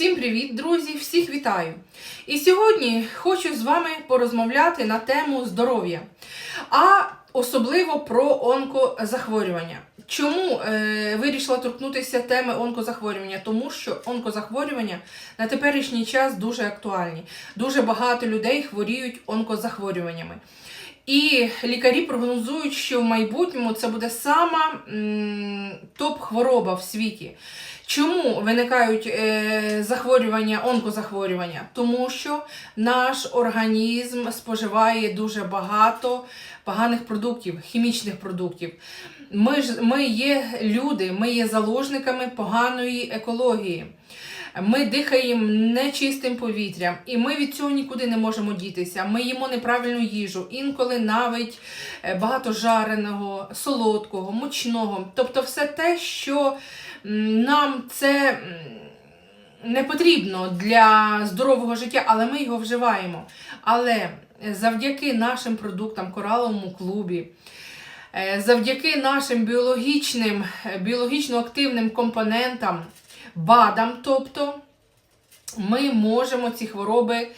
Всім привіт, друзі! Всіх вітаю! І сьогодні хочу з вами порозмовляти на тему здоров'я, а особливо про онкозахворювання. Чому е, вирішила торкнутися теми онкозахворювання? Тому що онкозахворювання на теперішній час дуже актуальні. Дуже багато людей хворіють онкозахворюваннями. І лікарі прогнозують, що в майбутньому це буде сама топ-хвороба в світі. Чому виникають е, захворювання, онкозахворювання? Тому що наш організм споживає дуже багато поганих продуктів, хімічних продуктів. Ми ж ми є люди, ми є заложниками поганої екології. Ми дихаємо нечистим повітрям, і ми від цього нікуди не можемо дітися. Ми їмо неправильну їжу, інколи навіть е, багато жареного, солодкого, мучного. Тобто все те, що нам це не потрібно для здорового життя, але ми його вживаємо. Але завдяки нашим продуктам, кораловому клубі, е, завдяки нашим біологічним, е, біологічно активним компонентам, БАДам, тобто, ми можемо ці хвороби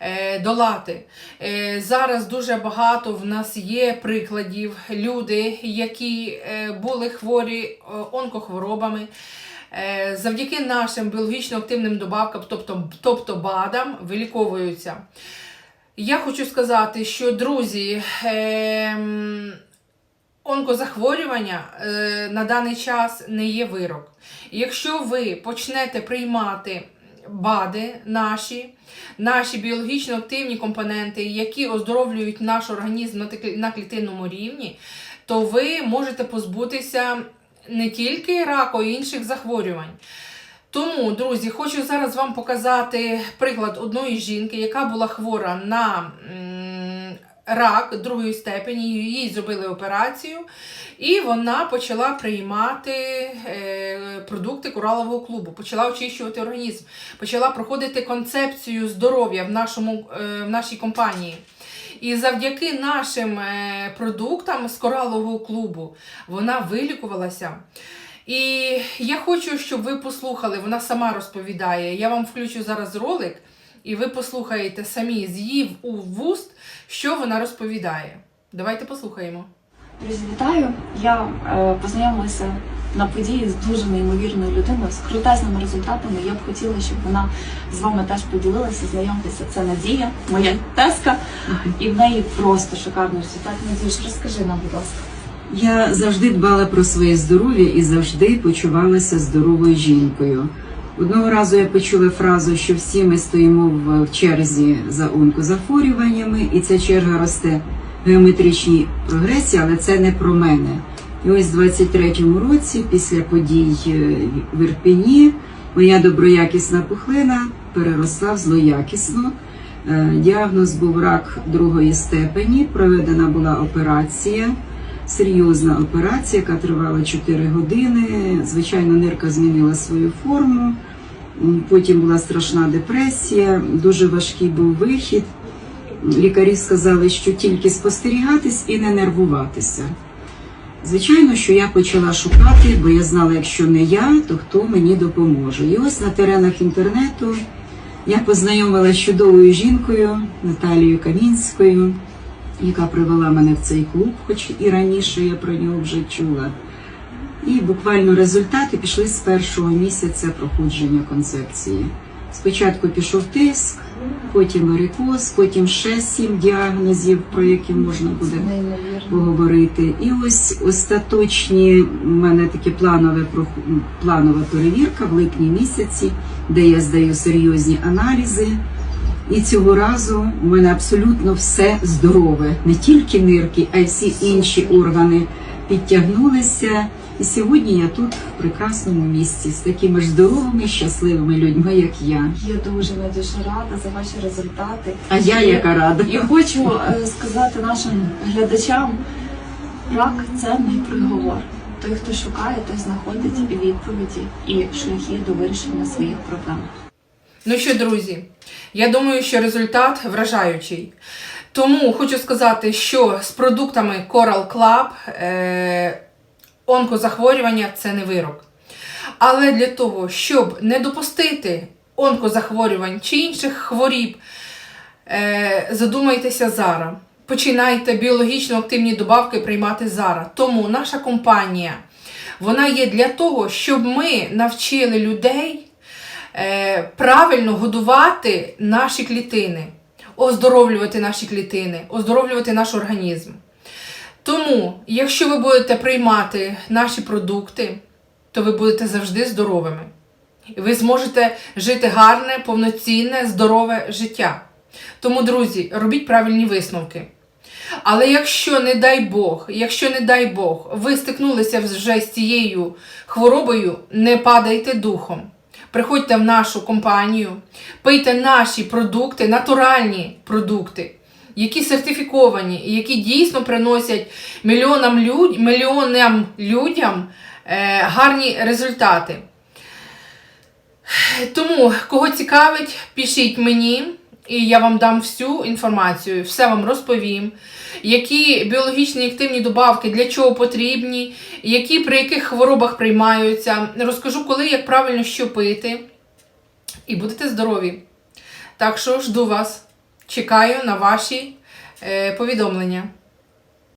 е, долати. Е, Зараз дуже багато в нас є прикладів люди, які е, були хворі е, онкохворобами. Е, Завдяки нашим біологічно активним добавкам, тобто, тобто БАДам, виліковуються. Я хочу сказати, що друзі, ем, онкозахворювання е, на даний час не є вирок. Якщо ви почнете приймати БАДи наші, наші біологічно активні компоненти, які оздоровлюють наш організм на клітинному рівні, то ви можете позбутися не тільки раку, а й інших захворювань. Тому, друзі, хочу зараз вам показати приклад одної жінки, яка була хвора на рак другої степені. Їй зробили операцію, і вона почала приймати е, продукти коралового клубу, почала очищувати організм, почала проходити концепцію здоров'я в, нашому, е, в нашій компанії. І завдяки нашим е, продуктам з коралового клубу вона вилікувалася. І я хочу, щоб ви послухали, вона сама розповідає. Я вам включу зараз ролик, і ви послухаєте самі з її у вуст, що вона розповідає. Давайте послухаємо. Друзі, вітаю! Я е, познайомилася на події з дуже неймовірною людиною, з крутезними результатами. Я б хотіла, щоб вона з вами теж поділилася. Знайомтеся, це Надія, моя теска, і в неї просто шикарний результат. Надіюш, розкажи нам, будь ласка. Я завжди дбала про своє здоров'я і завжди почувалася здоровою жінкою. Одного разу я почула фразу, що всі ми стоїмо в- черзі за онкозахворюваннями, і ця черга росте в геометричній прогресії, але це не про мене. І ось в 23-му році, після подій е, в Ірпені, моя доброякісна пухлина переросла в злоякісну. Е, Діагноз був рак другої степені. Проведена була операція серйозна операція, яка тривала 4 години. Звичайно, нирка змінила свою форму. Потім була страшна депресія, дуже важкий був вихід. Лікарі сказали, що тільки спостерігатись і не нервуватися. Звичайно, що я почала шукати, бо я знала, якщо не я, то хто мені допоможе. І ось на теренах інтернету я познайомилася з чудовою жінкою Наталією Камінською, яка привела мене в цей клуб, хоч і раніше я про нього вже чула. І буквально результати пішли з першого місяця проходження концепції. Спочатку пішов тиск, потім варикоз, потім ще сім діагнозів, про які можна буде поговорити. І ось остаточні у мене таке планове планова перевірка в липні місяці, де я здаю серйозні аналізи. І цього разу у мене абсолютно все здорове, не тільки нирки, а й всі інші органи підтягнулися. І сьогодні я тут в прекрасному місці з такими ж здоровими, щасливими людьми, як я. Я дуже Надюша рада за ваші результати. А я І- яка рада. І хочу е, сказати нашим глядачам: рак це не приговор. Той, хто шукає, той знаходить відповіді і шляхи до вирішення своїх проблем. Ну що, друзі, я думаю, що результат вражаючий. Тому хочу сказати, що з продуктами Coral Club е, онкозахворювання це не вирок. Але для того, щоб не допустити онкозахворювань чи інших хворіб, е, задумайтеся зараз. Починайте біологічно активні добавки приймати зараз. Тому наша компанія вона є для того, щоб ми навчили людей правильно годувати наші клітини, оздоровлювати наші клітини, оздоровлювати наш організм. Тому, якщо ви будете приймати наші продукти, то ви будете завжди здоровими. І ви зможете жити гарне, повноцінне, здорове життя. Тому, друзі, робіть правильні висновки. Але якщо, не дай Бог, якщо не дай Бог, ви стикнулися вже з цією хворобою, не падайте духом. Приходьте в нашу компанію, пийте наші продукти, натуральні продукти, які сертифіковані, і які дійсно приносять мільйонам, люд, мільйонам людям е, гарні результати. Тому, кого цікавить, пишіть мені, і я вам дам всю інформацію, все вам розповім, які біологічні активні добавки для чого потрібні, які при яких хворобах приймаються. Розкажу, коли, як правильно що пити. І будете здорові. Так що жду вас. Чекаю на ваші е, повідомлення.